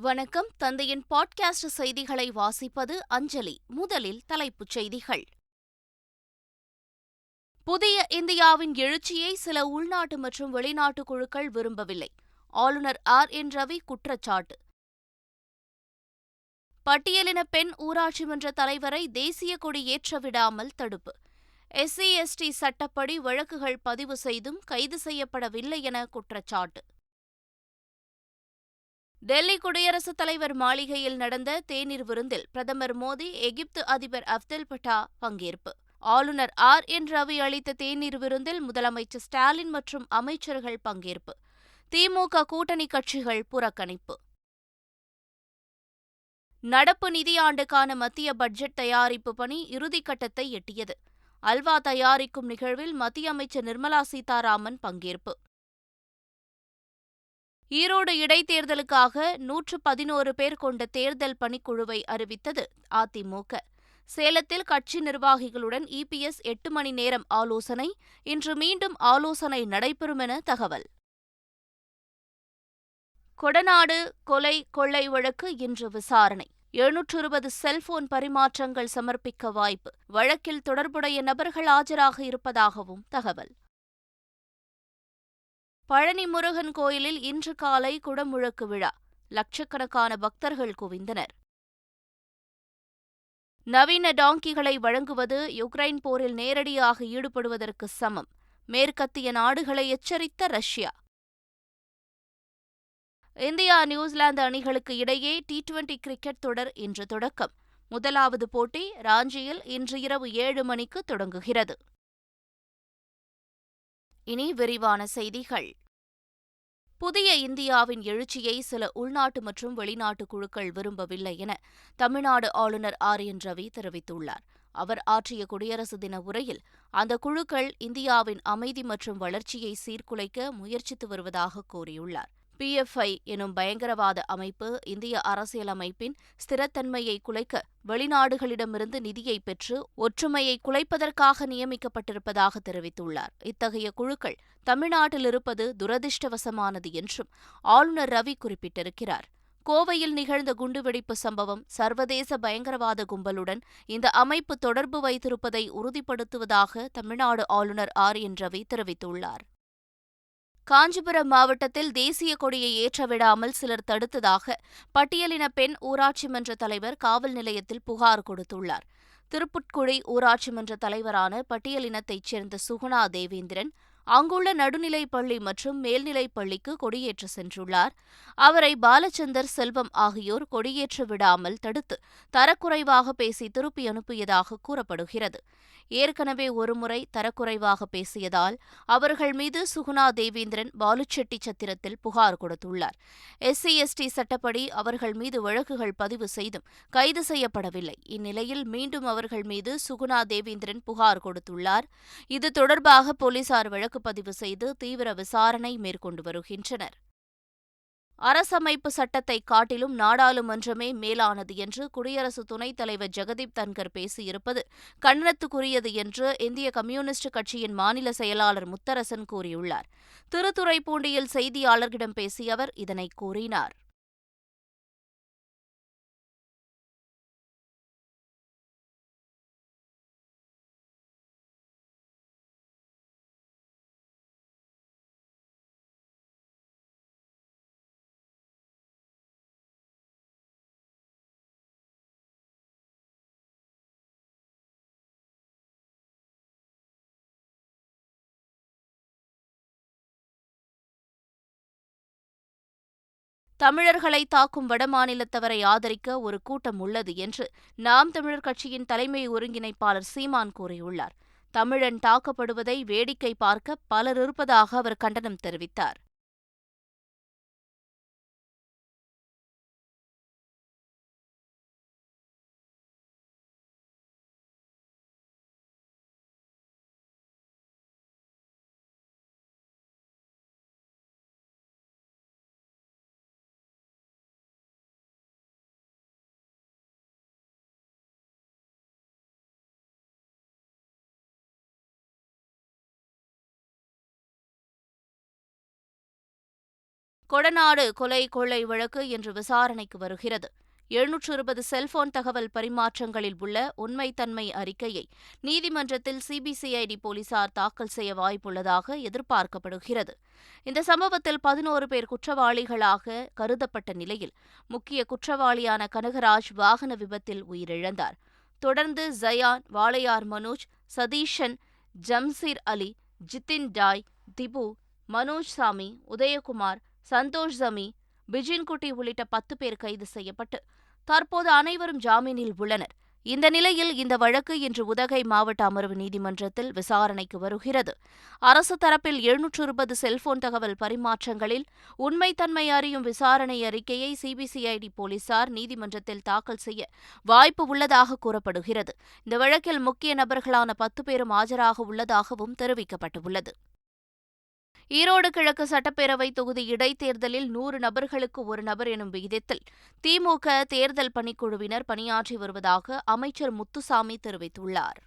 வணக்கம். தந்தையின் பாட்காஸ்ட் செய்திகளை வாசிப்பது அஞ்சலி. முதலில் தலைப்புச் செய்திகள். புதிய இந்தியாவின் எழுச்சியை சில உள்நாட்டு மற்றும் வெளிநாட்டு குழுக்கள் விரும்பவில்லை. ஆளுநர் ஆர். என். ரவி குற்றச்சாட்டு. பட்டியலின பெண் ஊராட்சி மன்ற தலைவரை தேசிய கொடி ஏற்ற விடாமல் தடுப்பு. எஸ்சி எஸ்டி சட்டப்படி வழக்குகள் பதிவு செய்தும் கைது செய்யப்படவில்லை என குற்றச்சாட்டு. டெல்லி குடியரசுத் தலைவர் மாளிகையில் நடந்த தேநீர் விருந்தில் பிரதமர் மோடி எகிப்து அதிபர் அப்தல் பட்டா பங்கேற்பு. ஆளுநர் ஆர். என். ரவி அளித்த தேநீர் விருந்தில் முதலமைச்சர் ஸ்டாலின் மற்றும் அமைச்சர்கள் பங்கேற்பு. திமுக கூட்டணி கட்சிகள் புறக்கணிப்பு. நடப்பு நிதியாண்டுக்கான மத்திய பட்ஜெட் தயாரிப்பு பணி இறுதிக்கட்டத்தை எட்டியது. அல்வா தயாரிக்கும் நிகழ்வில் மத்திய அமைச்சர் நிர்மலா சீதாராமன் பங்கேற்பு. ஈரோடு இடைத்தேர்தலுக்காக நூற்று பதினோரு பேர் கொண்ட தேர்தல் பணிக்குழுவை அறிவித்தது அதிமுக. சேலத்தில் கட்சி நிர்வாகிகளுடன் இபிஎஸ் எட்டு மணி நேரம் ஆலோசனை இன்று மீண்டும் ஆலோசனை நடைபெறும் என தகவல். கொடநாடு கொலை கொள்ளை வழக்கு இன்று விசாரணை. எழுநூற்று இருபது செல்போன் பரிமாற்றங்கள் சமர்ப்பிக்க வாய்ப்பு. வழக்கில் தொடர்புடைய நபர்கள் ஆஜராக இருப்பதாகவும் தகவல். பழனி முருகன் கோயிலில் இன்று காலை குடமுழக்கு விழா. லட்சக்கணக்கான பக்தர்கள் குவிந்தனர். நவீன டாங்கிகளை வழங்குவது யுக்ரைன் போரில் நேரடியாக ஈடுபடுவதற்கு சமம். மேற்கத்திய நாடுகளை எச்சரித்த ரஷ்யா. இந்தியா நியூசிலாந்து அணிகளுக்கு இடையே டி டுவெண்டி கிரிக்கெட் தொடர் இன்று தொடக்கம். முதலாவது போட்டி ராஞ்சியில் இன்று இரவு ஏழு மணிக்கு தொடங்குகிறது. இனி விரிவான செய்திகள். புதிய இந்தியாவின் எழுச்சியை சில உள்நாட்டு மற்றும் வெளிநாட்டு குழுக்கள் விரும்பவில்லை என தமிழ்நாடு ஆளுநர் ஆர் என் ரவி தெரிவித்துள்ளார். அவர் ஆற்றிய குடியரசு தின உரையில் அந்த குழுக்கள் இந்தியாவின் அமைதி மற்றும் வளர்ச்சியை சீர்குலைக்க முயற்சித்து வருவதாக கூறியுள்ளார். பிஎஃப்ஐ எனும் பயங்கரவாத அமைப்பு இந்திய அரசியலமைப்பின் ஸ்திரத்தன்மையை குலைக்க வெளிநாடுகளிடமிருந்து நிதியை பெற்று ஒற்றுமையை குலைப்பதற்காக நியமிக்கப்பட்டிருப்பதாக தெரிவித்துள்ளார். இத்தகைய குழுக்கள் தமிழ்நாட்டில் இருப்பது துரதிருஷ்டவசமானது என்றும் ஆளுநர் ரவி குறிப்பிட்டிருக்கிறார். கோவையில் நிகழ்ந்த குண்டுவெடிப்பு சம்பவம் சர்வதேச பயங்கரவாத கும்பலுடன் இந்த அமைப்பு தொடர்பு வைத்திருப்பதை உறுதிப்படுத்துவதாக தமிழ்நாடு ஆளுநர் ஆர் என் ரவி தெரிவித்துள்ளார். காஞ்சிபுரம் மாவட்டத்தில் தேசிய கொடியை ஏற்றவிடாமல் சிலர் தடுத்ததாக பட்டியலின பெண் ஊராட்சி மன்ற தலைவர் காவல் நிலையத்தில் புகார் கொடுத்துள்ளார். திருப்புட்குழி ஊராட்சி மன்ற தலைவரான பட்டியலினத்தைச் சேர்ந்த சுகுணா தேவேந்திரன் அங்குள்ள நடுநிலைப் பள்ளி மற்றும் மேல்நிலைப் பள்ளிக்கு கொடியேற்ற சென்றுள்ளார். அவரை பாலச்சந்தர் செல்வம் ஆகியோர் கொடியேற்ற விடாமல் தடுத்து தரக்குறைவாக பேசி திருப்பி அனுப்பியதாக கூறப்படுகிறது. ஏற்கனவே ஒருமுறை தரக்குறைவாக பேசியதால் அவர்கள் மீது சுகுணா தேவேந்திரன் பாலுச்செட்டி சத்திரத்தில் புகார் கொடுத்துள்ளார். எஸ்சி எஸ்டி சட்டப்படி அவர்கள் மீது வழக்குகள் பதிவு செய்தும் கைது செய்யப்படவில்லை. இந்நிலையில் மீண்டும் அவர்கள் மீது சுகுணா தேவேந்திரன் புகார் கொடுத்துள்ளார். இது தொடர்பாக போலீசார் வழக்கு பதிவு செய்து தீவிர விசாரணை மேற்கொண்டு வருகின்றனர். அரசமைப்பு சட்டத்தை காட்டிலும் நாடாளுமன்றமே மேலானது என்று குடியரசு துணைத் தலைவர் ஜெகதீப் தன்கர் பேசியிருப்பது கண்டனத்துக்குரியது என்று இந்திய கம்யூனிஸ்ட் கட்சியின் மாநில செயலாளர் முத்தரசன் கூறியுள்ளார். திருத்துறைப்பூண்டியில் செய்தியாளர்களிடம் பேசிய அவர் இதனை கூறினார். தமிழர்களை தாக்கும் வடமாநிலத்தவரை ஆதரிக்க ஒரு கூட்டம் உள்ளது என்று நாம் தமிழர் கட்சியின் தலைமை ஒருங்கிணைப்பாளர் சீமான் கூறியுள்ளார். தமிழன் தாக்கப்படுவதை வேடிக்கை பார்க்க பலர் இருப்பதாக அவர் கண்டனம் தெரிவித்தார். கொடநாடு கொலை கொள்ளை வழக்கு இன்று விசாரணைக்கு வருகிறது. எழுநூற்று இருபது செல்போன் தகவல் பரிமாற்றங்களில் உள்ள உண்மைத்தன்மை அறிக்கையை நீதிமன்றத்தில் சிபிசிஐடி போலீசார் தாக்கல் செய்ய வாய்ப்புள்ளதாக எதிர்பார்க்கப்படுகிறது. இந்த சம்பவத்தில் பதினோரு பேர் குற்றவாளிகளாக கருதப்பட்ட நிலையில் முக்கிய குற்றவாளியான கனகராஜ் வாகன விபத்தில் உயிரிழந்தார். தொடர்ந்து ஜயான் வாளையார் மனோஜ் சதீஷன் ஜம்சீர் அலி ஜித்தின் டாய் திபு மனோஜ் சாமி உதயகுமார் சந்தோஷ் ஜமி பிஜின்குட்டி உள்ளிட்ட பத்து பேர் கைது செய்யப்பட்டு தற்போது அனைவரும் ஜாமீனில் உள்ளனர். இந்த நிலையில் இந்த வழக்கு இன்று உதகை மாவட்ட அமர்வு நீதிமன்றத்தில் விசாரணைக்கு வருகிறது. அரசு தரப்பில் எழுநூற்று இருபது செல்போன் தகவல் பரிமாற்றங்களில் உண்மைத்தன்மை அறியும் விசாரணை அறிக்கையை சிபிசிஐடி போலீசார் நீதிமன்றத்தில் தாக்கல் செய்ய வாய்ப்பு உள்ளதாக கூறப்படுகிறது. இந்த வழக்கில் முக்கிய நபர்களான பத்து பேரும் ஆஜராக உள்ளதாகவும் தெரிவிக்கப்பட்டுள்ளது. ஈரோடு கிழக்கு சட்டப்பேரவை தொகுதி இடைத்தேர்தலில் நூறு நபர்களுக்கு ஒரு நபர் எனும் விகிதத்தில் திமுக தேர்தல் பணிக்குழுவினர் பணியாற்றி வருவதாக அமைச்சர் முத்துசாமி தெரிவித்துள்ளார்.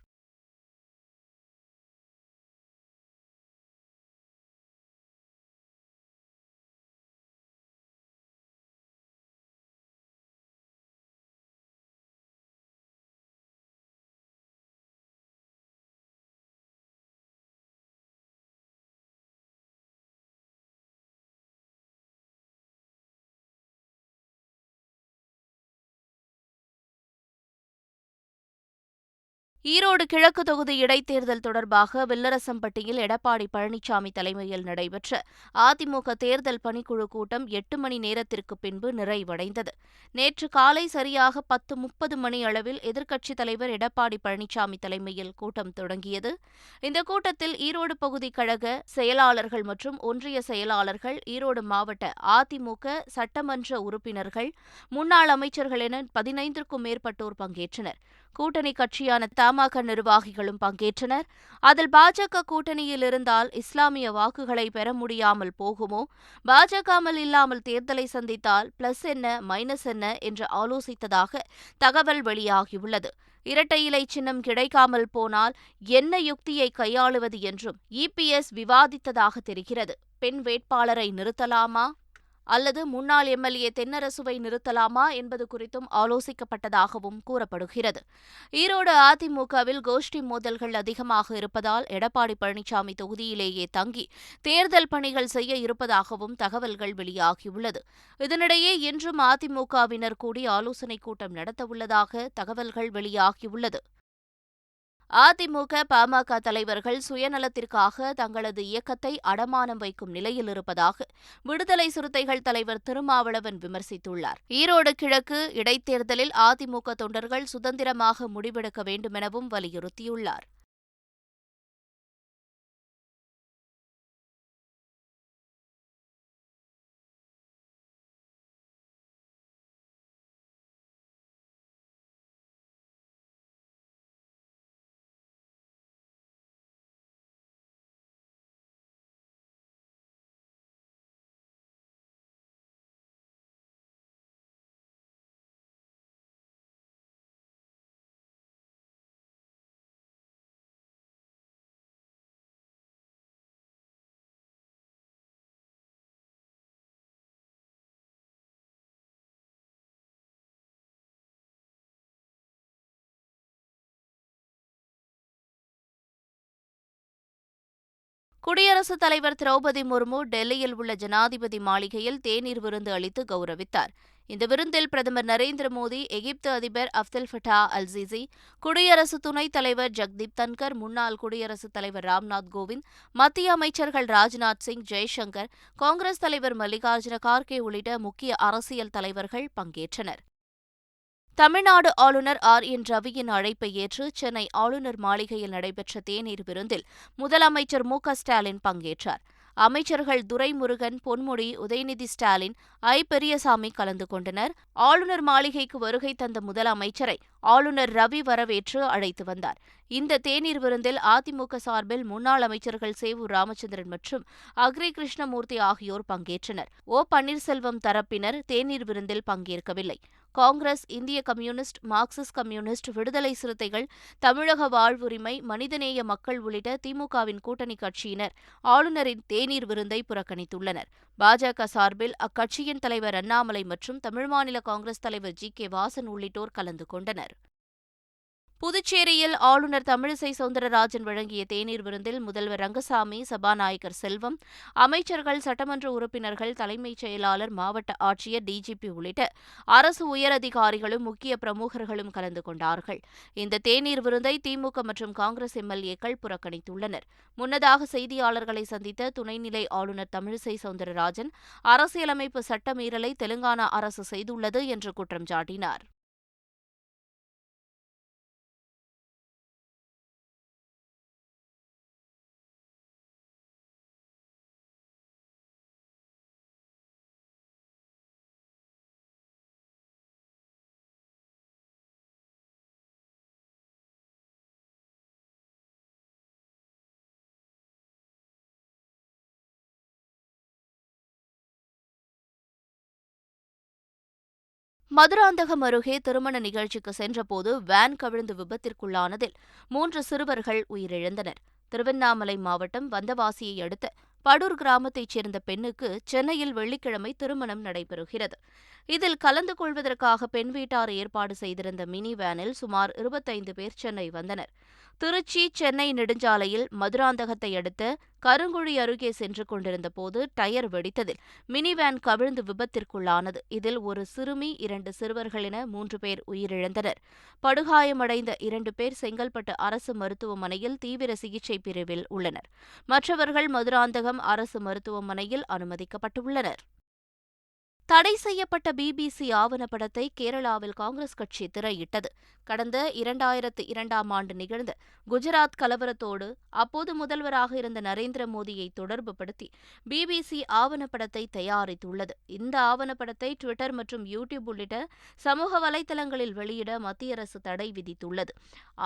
ஈரோடு கிழக்கு தொகுதி இடைத்தேர்தல் தொடர்பாக வில்லரசம்பட்டியில் எடப்பாடி பழனிசாமி தலைமையில் நடைபெற்ற அதிமுக தேர்தல் பணிக்குழு கூட்டம் எட்டு மணி நேரத்திற்கு பின்பு நிறைவடைந்தது. நேற்று காலை சரியாக பத்து முப்பது மணி அளவில் எதிர்க்கட்சித் தலைவர் எடப்பாடி பழனிசாமி தலைமையில் கூட்டம் தொடங்கியது. இந்த கூட்டத்தில் ஈரோடு பகுதி கழக செயலாளர்கள் மற்றும் ஒன்றிய செயலாளர்கள் ஈரோடு மாவட்ட அதிமுக சட்டமன்ற உறுப்பினர்கள் முன்னாள் அமைச்சர்கள் என பதினைந்திற்கும் மேற்பட்டோர் பங்கேற்றனர். கூட்டணி கட்சியான தமாக நிர்வாகிகளும் பங்கேற்றனர். அதில் பாஜக கூட்டணியில் இருந்தால் இஸ்லாமிய வாக்குகளை பெற முடியாமல் போகுமோ? பாஜகமல் இல்லாமல் தேர்தலை சந்தித்தால் பிளஸ் என்ன மைனஸ் என்ன என்று ஆலோசித்ததாக தகவல் வெளியாகியுள்ளது. இரட்டை இலை சின்னம் கிடைக்காமல் போனால் என்ன யுக்தியை கையாளுவது என்றும் இபிஎஸ் விவாதித்ததாக தெரிகிறது. பெண் வேட்பாளரை நிறுத்தலாமா? அல்லது முன்னாள் எம்எல்ஏ தென்னரசுவை நிறுத்தலாமா என்பது குறித்தும் ஆலோசிக்கப்பட்டதாகவும் கூறப்படுகிறது. ஈரோடு அதிமுகவில் கோஷ்டி மோதல்கள் அதிகமாக இருப்பதால் எடப்பாடி பழனிசாமி தொகுதியிலேயே தங்கி தேர்தல் பணிகள் செய்ய இருப்பதாகவும் தகவல்கள் வெளியாகியுள்ளது. இதனிடையே இன்றும் அதிமுகவினர் கூடி ஆலோசனைக் கூட்டம் நடத்தவுள்ளதாக தகவல்கள் வெளியாகியுள்ளது. அதிமுக பாமக தலைவர்கள் சுயநலத்திற்காக தங்களது இயக்கத்தை அடமானம் வைக்கும் நிலையில் இருப்பதாக விடுதலை சிறுத்தைகள் தலைவர் திருமாவளவன் விமர்சித்துள்ளார். ஈரோடு கிழக்கு இடைத்தேர்தலில் அதிமுக தொண்டர்கள் சுதந்திரமாக முடிவெடுக்க வேண்டுமெனவும் வலியுறுத்தியுள்ளார். குடியரசுத் தலைவர் திரௌபதி முர்மு டெல்லியில் உள்ள ஜனாதிபதி மாளிகையில் தேநீர் விருந்து அளித்து கௌரவித்தார். இந்த விருந்தில் பிரதமர் நரேந்திர மோடி எகிப்து அதிபர் அப்தல் ஃபட்டா அல்சிசி குடியரசு துணைத் தலைவர் ஜக்தீப் தன்கர் முன்னாள் குடியரசுத் தலைவர் ராம்நாத் கோவிந்த் மத்திய அமைச்சர்கள் ராஜ்நாத் சிங் ஜெய்சங்கர் காங்கிரஸ் தலைவர் மல்லிகார்ஜுன கார்கே உள்ளிட்ட முக்கிய அரசியல் தலைவர்கள் பங்கேற்றனர். தமிழ்நாடு ஆளுநர் ஆர். என். ரவியின் அழைப்பை ஏற்று சென்னை ஆளுநர் மாளிகையில் நடைபெற்ற தேநீர் விருந்தில் முதலமைச்சர் மு. ஸ்டாலின் பங்கேற்றார். அமைச்சர்கள் துரைமுருகன் பொன்முடி உதயநிதி ஸ்டாலின் ஐ. பெரியசாமி கலந்து கொண்டனர். ஆளுநர் மாளிகைக்கு வருகை தந்த முதலமைச்சரை ஆளுநர் ரவி வரவேற்று அழைத்து வந்தார். இந்த தேநீர் விருந்தில் அதிமுக சார்பில் முன்னாள் அமைச்சர்கள் சேவூர் ராமச்சந்திரன் மற்றும் அக்ரி கிருஷ்ணமூர்த்தி ஆகியோர் பங்கேற்றனர். ஓ. பன்னீர்செல்வம் தரப்பினர் தேநீர் விருந்தில் பங்கேற்கவில்லை. காங்கிரஸ் இந்திய கம்யூனிஸ்ட் மார்க்சிஸ்ட் கம்யூனிஸ்ட் விடுதலை சிறுத்தைகள் தமிழக வாழ்வுரிமை மனிதநேய மக்கள் உள்ளிட்ட திமுகவின் கூட்டணி கட்சியினர் ஆளுநரின் தேநீர் விருந்தை புறக்கணித்துள்ளனர். பாஜக சார்பில் அக்கட்சியின் தலைவர் அண்ணாமலை மற்றும் தமிழ் மாநில காங்கிரஸ் தலைவர் ஜி கே வாசன் உள்ளிட்டோர் கலந்து கொண்டனர். புதுச்சேரியில் ஆளுநர் தமிழிசை சவுந்தரராஜன் வழங்கிய தேநீர் விருந்தில் முதல்வர் ரங்கசாமி சபாநாயகர் செல்வம் அமைச்சர்கள் சட்டமன்ற உறுப்பினர்கள் தலைமைச் செயலாளர் மாவட்ட ஆட்சியர் டிஜிபி உள்ளிட்ட அரசு உயரதிகாரிகளும் முக்கிய பிரமுகர்களும் கலந்து கொண்டார்கள். இந்த தேநீர் விருந்தை திமுக மற்றும் காங்கிரஸ் எம்எல்ஏக்கள் புறக்கணித்துள்ளனர். முன்னதாக செய்தியாளர்களை சந்தித்த துணைநிலை ஆளுநர் தமிழிசை சவுந்தரராஜன் அரசியலமைப்பு சட்டமீறலை தெலுங்கானா அரசு செய்துள்ளது என்று குற்றம் சாட்டினார். மதுராந்தகம் அருகே திருமண நிகழ்ச்சிக்கு சென்றபோது வேன் கவிழ்ந்து விபத்திற்குள்ளானதில் மூன்று சிறுவர்கள் உயிரிழந்தனர். திருவண்ணாமலை மாவட்டம் வந்தவாசியை அடுத்த படூர் கிராமத்தைச் சேர்ந்த பெண்ணுக்கு சென்னையில் வெள்ளிக்கிழமை திருமணம் நடைபெறுகிறது. இதில் கலந்து கொள்வதற்காக பெண் வீட்டார் ஏற்பாடு செய்திருந்த மினி வேனில் சுமார் இருபத்தைந்து பேர் சென்னை வந்தனர். திருச்சி சென்னை நெடுஞ்சாலையில் மதுராந்தகத்தை அடுத்த கருங்குழி அருகே சென்று கொண்டிருந்த போது டயர் வெடித்ததில் மினி வேன் கவிழ்ந்து விபத்திற்குள்ளானது. இதில் ஒரு சிறுமி இரண்டு சிறுவர்கள் என மூன்று பேர் உயிரிழந்தனர். படுகாயமடைந்த இரண்டு பேர் செங்கல்பட்டு அரசு மருத்துவமனையில் தீவிர சிகிச்சை பிரிவில் உள்ளனர். மற்றவர்கள் மதுராந்தகம் அரசு மருத்துவமனையில் அனுமதிக்கப்பட்டுள்ளனர். தடை செய்யப்பட்ட பிபிசி ஆவணப்படத்தை கேரளாவில் காங்கிரஸ் கட்சி திரையிட்டது. கடந்த இரண்டாயிரத்து இரண்டாம் ஆண்டு நிகழ்ந்த குஜராத் கலவரத்தோடு அப்போது முதல்வராக இருந்த நரேந்திர மோடியை தொடர்புபடுத்தி பிபிசி ஆவணப்படத்தை தயாரித்துள்ளது. இந்த ஆவணப்படத்தை டுவிட்டர் மற்றும் யூடியூப் உள்ளிட்ட சமூக வலைதளங்களில் வெளியிட மத்திய அரசு தடை விதித்துள்ளது.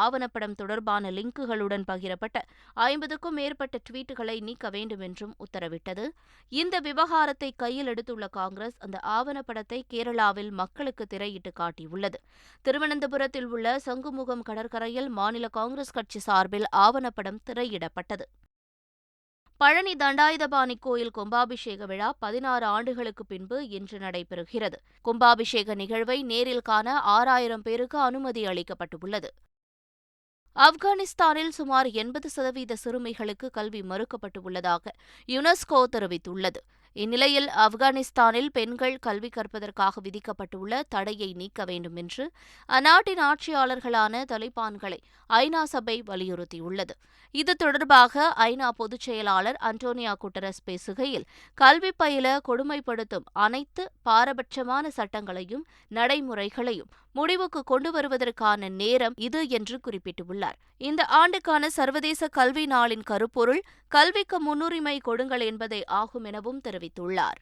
ஆவணப்படம் தொடர்பான லிங்குகளுடன் பகிரப்பட்ட ஐம்பதுக்கும் மேற்பட்ட ட்வீட்டுகளை நீக்க வேண்டும் என்றும் உத்தரவிட்டது. இந்த விவகாரத்தை கையில் எடுத்துள்ள காங்கிரஸ் அந்த ஆவணப்படத்தை கேரளாவில் மக்களுக்கு திரையிட்டு காட்டியுள்ளது. திருவனந்தபுரத்தில் உள்ள சங்குமுகம் கடற்கரையில் மாநில காங்கிரஸ் கட்சி சார்பில் ஆவணப்படம் திரையிடப்பட்டது. பழனி தண்டாயுதபாணி கோயில் கும்பாபிஷேக விழா பதினாறு ஆண்டுகளுக்கு பின்பு இன்று நடைபெறுகிறது. கும்பாபிஷேக நிகழ்வை நேரில் காண ஆறாயிரம் பேருக்கு அனுமதி அளிக்கப்பட்டுள்ளது. ஆப்கானிஸ்தானில் சுமார் எண்பது சதவீத சிறுமிகளுக்கு கல்வி மறுக்கப்பட்டுள்ளதாக யுனெஸ்கோ தெரிவித்துள்ளது. இந்நிலையில் ஆப்கானிஸ்தானில் பெண்கள் கல்வி கற்பதற்காக விதிக்கப்பட்டுள்ள தடையை நீக்க வேண்டும் என்று அந்நாட்டின் ஆட்சியாளர்களான தலிபான்களை ஐநா சபை வலியுறுத்தியுள்ளது. இது தொடர்பாக ஐநா பொதுச் செயலாளர் அன்டோனியா குட்டரஸ் பேசுகையில் கல்வி பயில கொடுமைப்படுத்தும் அனைத்து பாரபட்சமான சட்டங்களையும் நடைமுறைகளையும் முடிவுக்கு கொண்டு வருவதற்கான நேரம் இது என்று குறிப்பிட்டுள்ளார். இந்த ஆண்டுக்கான சர்வதேச கல்வி நாளின் கருப்பொருள் கல்விக்கு முன்னுரிமை கொடுங்கள் என்பதே ஆகும் எனவும் தெரிவித்துள்ளார்.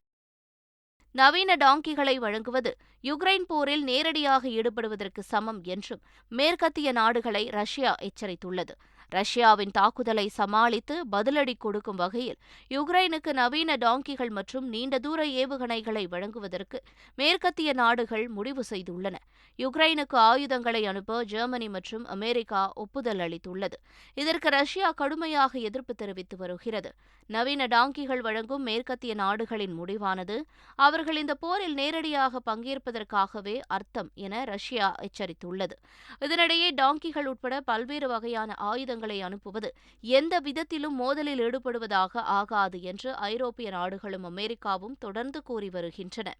நவீன டாங்கிகளை வழங்குவது யுக்ரைன் போரில் நேரடியாக ஈடுபடுவதற்கு சமம் என்றும் மேற்கத்திய நாடுகளை ரஷ்யா எச்சரித்துள்ளது. ரஷ்யாவின் தாக்குதலை சமாளித்து பதிலடி கொடுக்கும் வகையில் யுக்ரைனுக்கு நவீன டாங்கிகள் மற்றும் நீண்ட தூர ஏவுகணைகளை வழங்குவதற்கு மேற்கத்திய நாடுகள் முடிவு செய்துள்ளன. யுக்ரைனுக்கு ஆயுதங்களை அனுப்ப ஜெர்மனி மற்றும் அமெரிக்கா ஒப்புதல் அளித்துள்ளது. இதற்கு ரஷ்யா கடுமையாக எதிர்ப்பு தெரிவித்து வருகிறது. நவீன டாங்கிகள் வழங்கும் மேற்கத்திய நாடுகளின் முடிவானது. அவர்கள் இந்த போரில் நேரடியாக பங்கேற்பதற்காகவே அர்த்தம் என ரஷ்யா எச்சரித்துள்ளது. இதனிடையே டாங்கிகள் உட்பட பல்வேறு வகையான ஆயுதங்களை அனுப்புவது எந்த விதத்திலும் மோதலில் ஈடுபடுவதாக ஆகாது என்று ஐரோப்பிய நாடுகளும் அமெரிக்காவும் தொடர்ந்து கூறி வருகின்றன.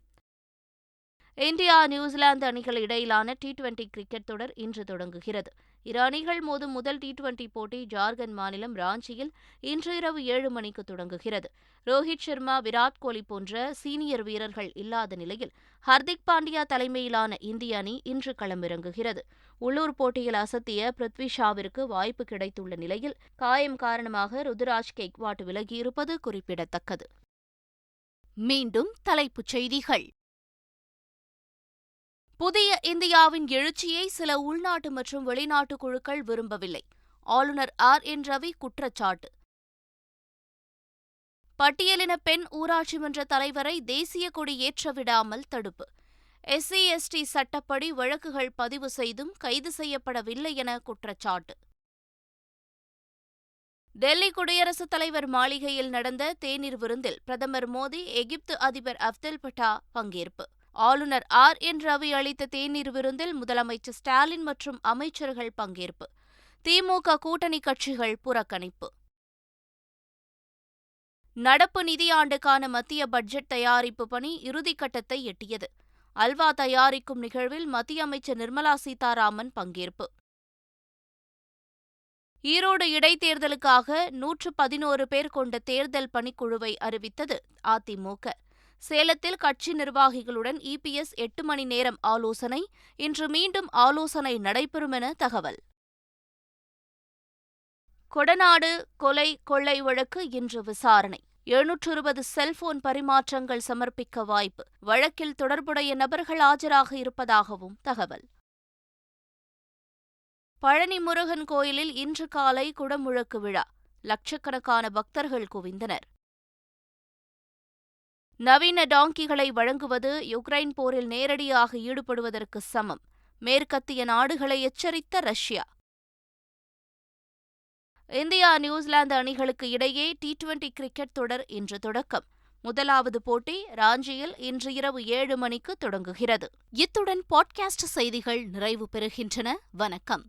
இந்தியா நியூசிலாந்து அணிகள் இடையிலான டி டுவெண்டி கிரிக்கெட் தொடர் இன்று தொடங்குகிறது. இரு அணிகள் மோதும் முதல் டி டுவெண்டி போட்டி ஜார்க்கண்ட் மாநிலம் ராஞ்சியில் இன்று இரவு ஏழு மணிக்கு தொடங்குகிறது. ரோஹித் சர்மா விராட் கோலி போன்ற சீனியர் வீரர்கள் இல்லாத நிலையில் ஹர்திக் பாண்டியா தலைமையிலான இந்திய அணி இன்று களமிறங்குகிறது. உள்ளூர் போட்டியில் அசத்திய பிருத்வி ஷாவிற்கு வாய்ப்பு கிடைத்துள்ள நிலையில் காயம் காரணமாக ருதுராஜ் கெக்வாட் விலகியிருப்பது குறிப்பிடத்தக்கது. மீண்டும் தலைப்புச் செய்திகள். புதிய இந்தியாவின் எழுச்சியை சில உள்நாட்டு மற்றும் வெளிநாட்டு குழுக்கள் விரும்பவில்லை. ஆளுநர் ஆர். என். ரவி குற்றச்சாட்டு. பட்டியலின பெண் ஊராட்சி மன்ற தலைவரை தேசிய கொடி ஏற்ற விடாமல் தடுப்பு. எஸ்சி எஸ்டி சட்டப்படி வழக்குகள் பதிவு செய்தும் கைது செய்யப்படவில்லை என குற்றச்சாட்டு. டெல்லி குடியரசுத் தலைவர் மாளிகையில் நடந்த தேநீர் விருந்தில் பிரதமர் மோடி எகிப்து அதிபர் அப்தெல் பட்டா பங்கேற்பு. ஆளுநர் ஆர். என். ரவி அளித்த தேநீர் விருந்தில் முதலமைச்சர் ஸ்டாலின் மற்றும் அமைச்சர்கள் பங்கேற்பு. திமுக கூட்டணி கட்சிகள் புறக்கணிப்பு. நடப்பு நிதியாண்டுக்கான மத்திய பட்ஜெட் தயாரிப்பு பணி இறுதிக்கட்டத்தை எட்டியது. அல்வா தயாரிக்கும் நிகழ்வில் மத்திய அமைச்சர் நிர்மலா சீதாராமன் பங்கேற்பு. ஈரோடு இடைத்தேர்தலுக்காக நூற்று பதினோரு பேர் கொண்ட தேர்தல் பணிக்குழுவை அறிவித்தது அதிமுக சேலத்தில் கட்சி நிர்வாகிகளுடன் இபிஎஸ் எட்டு மணி நேரம் ஆலோசனை இன்று மீண்டும் ஆலோசனை நடைபெறும் என தகவல். கொடநாடு கொலை கொள்ளை வழக்கு இன்று விசாரணை. எழுநூற்று இருபது செல்போன் பரிமாற்றங்கள் சமர்ப்பிக்க வாய்ப்பு. வழக்கில் தொடர்புடைய நபர்கள் ஆஜராக இருப்பதாகவும் தகவல். பழனி முருகன் கோயிலில் இன்று காலை குடமுழக்கு விழா. லட்சக்கணக்கான பக்தர்கள் குவிந்தனர். நவீன டாங்கிகளை வழங்குவது யுக்ரைன் போரில் நேரடியாக ஈடுபடுவதற்கு சமம். மேற்கத்திய நாடுகளை எச்சரித்த ரஷ்யா. இந்தியா நியூசிலாந்து அணிகளுக்கு இடையே டி டுவெண்டி கிரிக்கெட் தொடர் இன்று தொடக்கம். முதலாவது போட்டி ராஞ்சியில் இன்று இரவு ஏழு மணிக்கு தொடங்குகிறது. இத்துடன் பாட்காஸ்ட் செய்திகள் நிறைவு பெறுகின்றன. வணக்கம்.